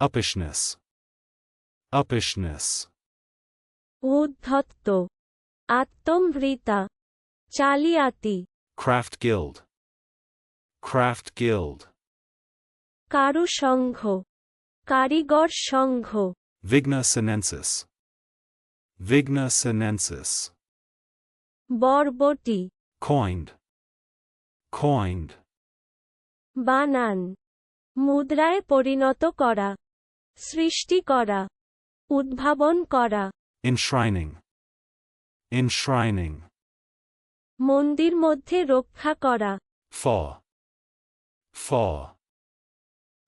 Uppishness. Uppishness. উদ্ধত্ত আত্মমৃতা চালিয়াতি Craft guild. Craft guild. কারু সংঘ কারিগর সংঘ Vigna sinensis. Vigna sinensis. বরবটি Coined. Coined. বানান মুদ্রায় পরিণত করা সৃষ্টি করা উদ্ভাবন করা Enshrining. Enshrining. মন্দির মধ্যে রক্ষা করা Fall. Fall.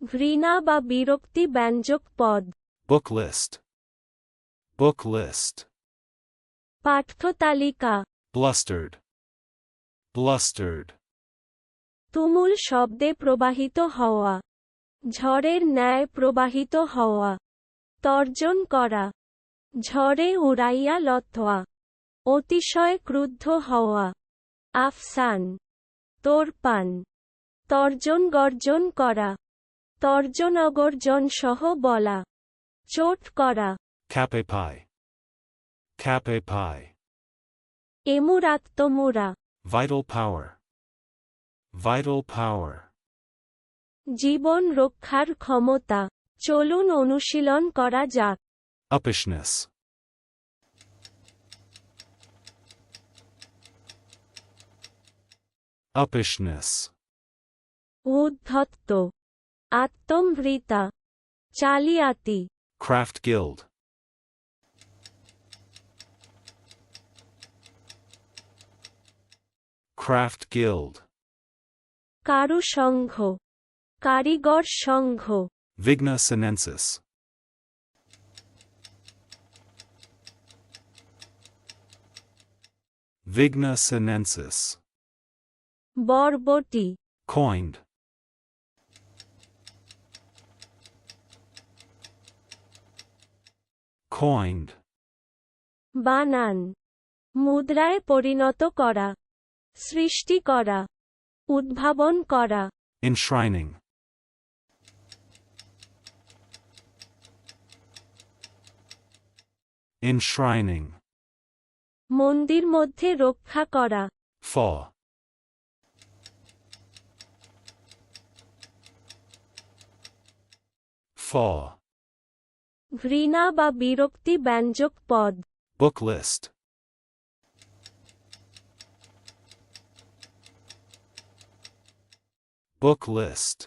ঘৃণা বা বিরক্তি ব্যঞ্জক পদ Book list. Book list. পাঠ্যতালিকা Blustered. Blustered. তুমুল শব্দে প্রবাহিত হওয়া ঝড়ের ন্যায় প্রবাহিত হওয়া। তর্জন করা। ঝড়ে উড়াইয়া লথোয়া। অতিশয় ক্রুদ্ধ হওয়া। আফসান। তোরপান। তর্জন গর্জন করা। তর্জন অগর্জন সহ বলা। চোট করা। Cape pie. Cape pie. এমুরাত্মমুরা Vital power. Vital power. জীবন রক্ষার ক্ষমতা চলুন অনুশীলন করা যাক Uppishness. Uppishness. উদ্ধত্ত আত্মমৃতা চালিয়াতি Craft guild. Craft guild. কারু সংঘ কারিগর সংঘ। ভিগনা সেনেন্সিস ভিগনা সেনেন্সিস বরবটি। কয়েন্ড কয়েন্ড বানান। মুদ্রায় পরিণত করা। সৃষ্টি করা। উদ্ভাবন করা। ইনশ্রাইনিং Enshrining. মন্দির মধ্যে রক্ষা করা Fall. Fall. ঘৃণা বা বিরক্তি ব্যঞ্জক পদ Book list. Book list.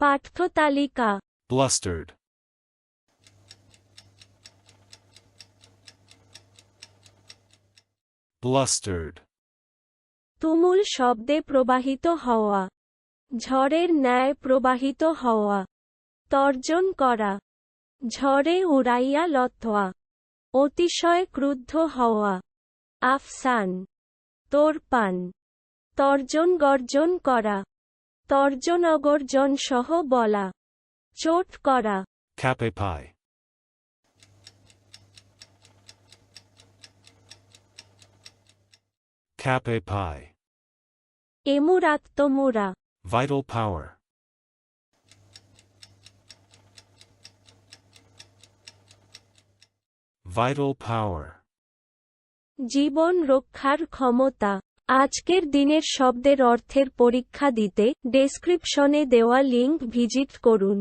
পাঠ্যতালিকা Blustered. Blustered. তুমুল শব্দে প্রবাহিত হওয়া। ঝড়ের ন্যায় প্রবাহিত হওয়া। তর্জন করা। ঝড়ে উড়াইয়া লথোয়া। অতিশয় ক্রুদ্ধ হওয়া। আফসান। তোরপান। তর্জন গর্জন করা। তর্জন অগর্জন সহ বলা। চোট করা। Cape pie. Cape pie. এমুরাত্মমুরা Vital power. Vital power. জীবন রক্ষার ক্ষমতা আজকের দিনের শব্দের অর্থের পরীক্ষা দিতে ডেসক্রিপশনে দেওয়া লিংক ভিজিট করুন